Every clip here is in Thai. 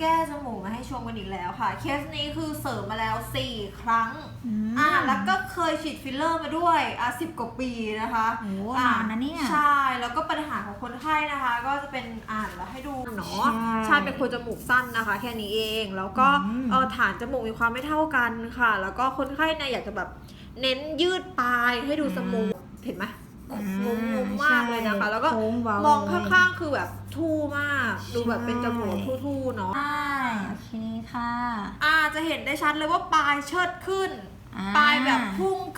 แก้จมูกมาให้ชมกันอีกแล้วค่ะ เคสนี้คือเสริมมาแล้ว 4 ครั้งมอ่าแล้วก็เคยฉีดฟิลเลอร์มาด้วย อะสิบกว่าปีนะคะโอ้อ่นานนะเนี่ย ใช่ แล้วก็ปัญหาของคนไข้นะคะ ก็จะเป็นอ่านแล้วให้ดูเนาะใช่ใช่เป็นคนจมูกสั้นนะคะ แค่นี้เอง แล้วก็อืมเออฐานจมูกมีความไม่เท่ากันค่ะ แล้วก็คนไข้เนี่ยอยากจะแบบเน้นยืดปลายให้ดูสมูทเห็นไหม งงงๆมากเลยนะคะ แล้วก็โค้งเว้ามองข้างๆคือแบบทู่มาก ดูแบบเป็นจมูกทู่ๆเนาะ ใช่โอเคค่ะ อ่าจะเห็นได้ชัดเลยว่าปลายเชิดขึ้น อ่าปลายแบบพุ่ง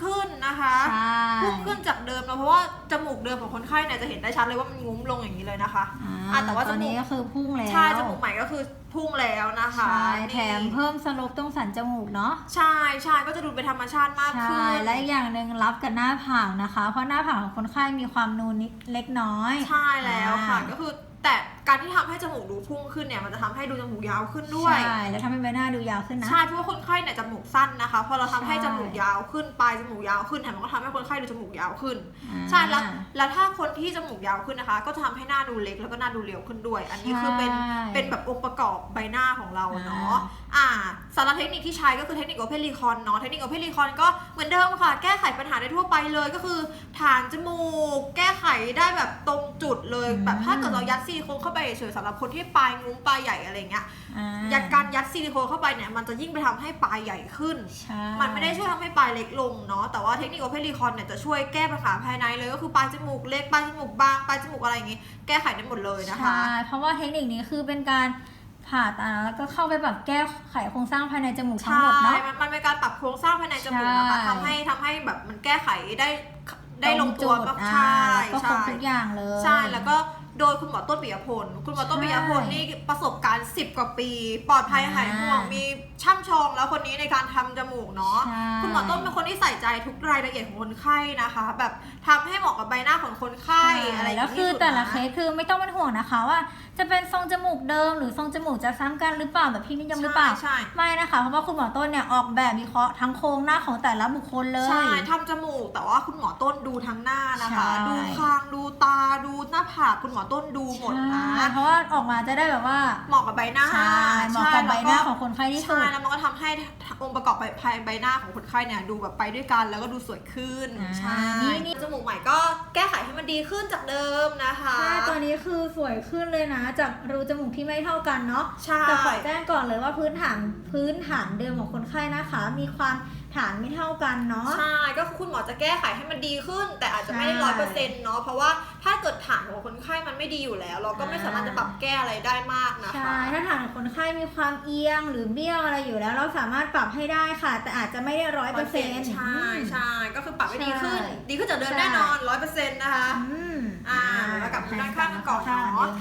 ขึ้นนะคะใช่ พุ่งขึ้นจากเดิมนะเพราะว่าจมูกเดิมของคนไข้เนี่ยจะเห็นได้ชัดเลยว่ามันงุ้มลงอย่างนี้เลยนะคะอ่าอะแต่ว่าตอนนี้จมูกก็คือพุ่งแล้วใช่จมูกใหม่ก็คือพุ่งแล้วนะคะใช่นี่แถมเพิ่มสโลปตรงสันจมูกเนาะ ใช่ใช่ก็จะดูเป็นธรรมชาติมากใช่ ขึ้น และอีกอย่างหนึ่งรับกับหน้าผากนะคะ เพราะหน้าผากของคนไข้มีความนูนนิดเล็กน้อย ใช่แล้วค่ะอ่าก็คือแต่การที่ทำให้จมูกดูพุ่งขึ้นเนี่ยมันจะทำให้ดูจมูกยาวขึ้นด้วย ใช่แล้วทำให้ใบหน้าดูยาวขึ้นนะ ใช่เพราะว่าคนไข้เนี่ยจมูกสั้นนะคะพอเราทำให้ใช่ จมูกยาวขึ้นปลายจมูกยาวขึ้นแถมมันก็ทำให้คนไข้ดูจมูกยาวขึ้น อ่า ใช่แล้วแล้วถ้าคนที่จมูกยาวขึ้นนะคะ ก็จะทำให้หน้าดูเล็กแล้วก็หน้าดูเรียวขึ้นด้วย อันนี้คือเป็นใช่เป็นแบบองค์ประกอบใบหน้าของเราเนาะอ่า อ่าสารบเทคนิคที่ใช้ก็คือเทคนิคโอเพนรีคอนเนาะเทคนิคโอเพนรีคอนก็เหมือนเดิมค่ะ แก้ไขปัญหาได้ทั่วไปเลยก็คือ ฐานจมูก แก้ไขได้แบบตรงจุดเลยอืมแบบถ้าเกิดเรายัดซิลิโคนเข้าไปเฉยๆสำหรับคนที่ปลายงุ้มปลายใหญ่อะไรเงี้ยอ่ายัดการยัดซิลิโคนเข้าไปเนี่ยมันจะยิ่งไปทำให้ปลายใหญ่ขึ้น ใช่มันไม่ได้ช่วยทำให้ปลายเล็กลงเนาะแต่ว่าเทคนิคโอเพนรีคอนเนี่ยจะช่วยแก้ปัญหาภายในเลยก็คือปลายจมูกเล็กปลายจมูกบางปลายจมูกอะไรอย่างงี้ แก้ไขได้หมดเลยนะคะ ใช่เพราะว่าเทคนิคนี้คือเป็นการผ่าตัดแล้วก็เข้าไปแบบแก้ไขโครงสร้างภายในจมูกทั้งใช่หมดเนาะ มันมันเป็นการปรับโครงสร้างภายในจมูกนะคะใช่ ทำให้ทำให้แบบมันแก้ไขได้ได้ลงตัวตรก็จุดใช่อ่าแล้วก็ครบใช่ทุกอย่างเลย ใช่แล้วก็ โดยคุณหมอต้นปิยพล คุณหมอต้นปิยพลใช่นี่ประสบการณ์ 10 กว่าปี ปลอดภัยอ่าหายห่วง มีช่ำชองแล้วคนนี้ในการทำจมูกเนาะใช่คุณหมอต้นเป็นคนที่ใส่ใจทุกรายละเอียดของคนไข้นะคะ แบบทำให้เหมาะกับใบหน้าของคนไข้อะไรอย่างแล้วนี้คือที่สุดแต่ละนเคสคือไม่ต้องเป็นห่วงนะคะว่า จะเป็นทรงจมูกเดิม หรือทรงจมูกจะซ้ำกันหรือเปล่าแบบพี่นิยมหรือเปล่าใช่ไม่นะคะ เพราะว่าคุณหมอต้นเนี่ยออกแบบวิเคราะห์ทั้งโครงหน้าของแต่ละบุคคลเลย ใช่ทำจมูก แต่ว่าคุณหมอต้นดูทั้งหน้านะคะใช่ดูคาง ดูตา ดูหน้าผาก คุณหมอต้นดูหมดนะใช่เพราะว่าออกมาจะได้แบบว่า เหมาะกับใบหน้าใช่เหมาะกับใบหน้าของใช่คนไข้ที่สุดใช่แล้วมันก็ทำให้องค์ประกอบภายใบหน้าของคนไข้เนี่ยดูแบบไปด้วยกันแล้วก็ดูสวยขึ้นอ่าใช่นี่นี่จมูกใหม่ก็แก้ไขให้มันดีขึ้นจากเดิมนะคะใช่ตอนนี้คือสวยขึ้นเลยนะ จากรูจมูกที่ไม่เท่ากันเนาะใช่แต่ขอแจ้งก่อนเลยว่าพื้นฐานพื้นฐานเดิมของคนไข้นะคะ มีความ ฐานไม่เท่ากันเนาะ ใช่ ก็คือคุณหมอจะแก้ไขให้มันดีขึ้น แต่อาจจะไม่ได้ใช่ร้อยเปอร์เซ็นต์เนาะ เพราะว่าถ้าเกิดฐานของคนไข้มันไม่ดีอยู่แล้ว เราก็ไม่อ่าสามารถจะปรับแก้อะไรได้มากนะคะ ใช่ ถ้าฐานของคนไข้มีความเอียงหรือเบี้ยวอะไรอยู่แล้ว เราสามารถปรับให้ได้ค่ะ แต่อาจจะไม่ได้ร้อยเปอร์เซ็นต์ใช่ใช่ก็คือปรับให้ดีขึ้นใช่ดีขึ้นจากเดิมใช่แน่นอนร้อยเปอร์เซ็นต์นะคะ อืม อ่าแล้วกลับมาด้านข้างกันก่อน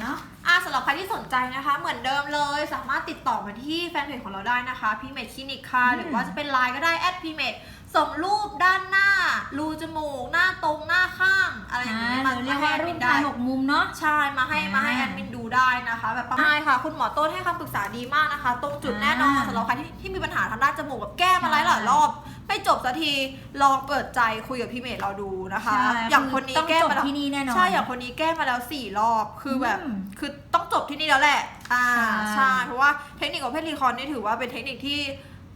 เนาะ เดิมเนาะอ่าสำหรับใครที่สนใจนะคะ เหมือนเดิมเลย สามารถติดต่อมาที่แฟนเพจของเราได้นะคะพีเมดคลินิกค่ะอืมหรือว่าจะเป็นไลน์ก็ได้แอดพีเมดส่งรูปด้านหน้า รูจมูก หน้าตรงหน้าข้าง อะไรอย่างอ่านี้หรือเรียกว่ารูปได้ทายหกมุมเนาะใช่มาให้อ่ามมาให้แอดมินดูได้นะคะ แบบประมาณใช่ค่ะ คุณหมอต้นให้คำปรึกษาดีมากนะคะ ตรงจุดอ่าแน่นอนสำหรับใครที่ที่มีปัญหาทางด้านจมูกแบบแก้มาหลายหลายๆรอบ ไม่จบสักทีลองเปิดใจคุยกับพี่เมดเราดูนะคะ ใช่อย่างคนนี้ต้องแก้จบมาแล้วที่นี่แน่นอนใช่อย่างคนนี้แก้มาแล้วสี่รอบคือแบบ อืมคือต้องจบที่นี่แล้วแหละ อ่าใช่ ใช่เพราะว่าเทคนิคของเพชรรีคอนนี่ถือว่าเป็นเทคนิคที่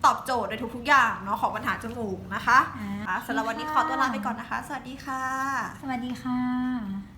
ตอบโจทย์ในทุกๆอย่างเนาะของปัญหาจมูกนะคะอ่า อะสำหรับวันนี้ขอตัวลาไปก่อนนะคะ สวัสดีค่ะ สวัสดีค่ะ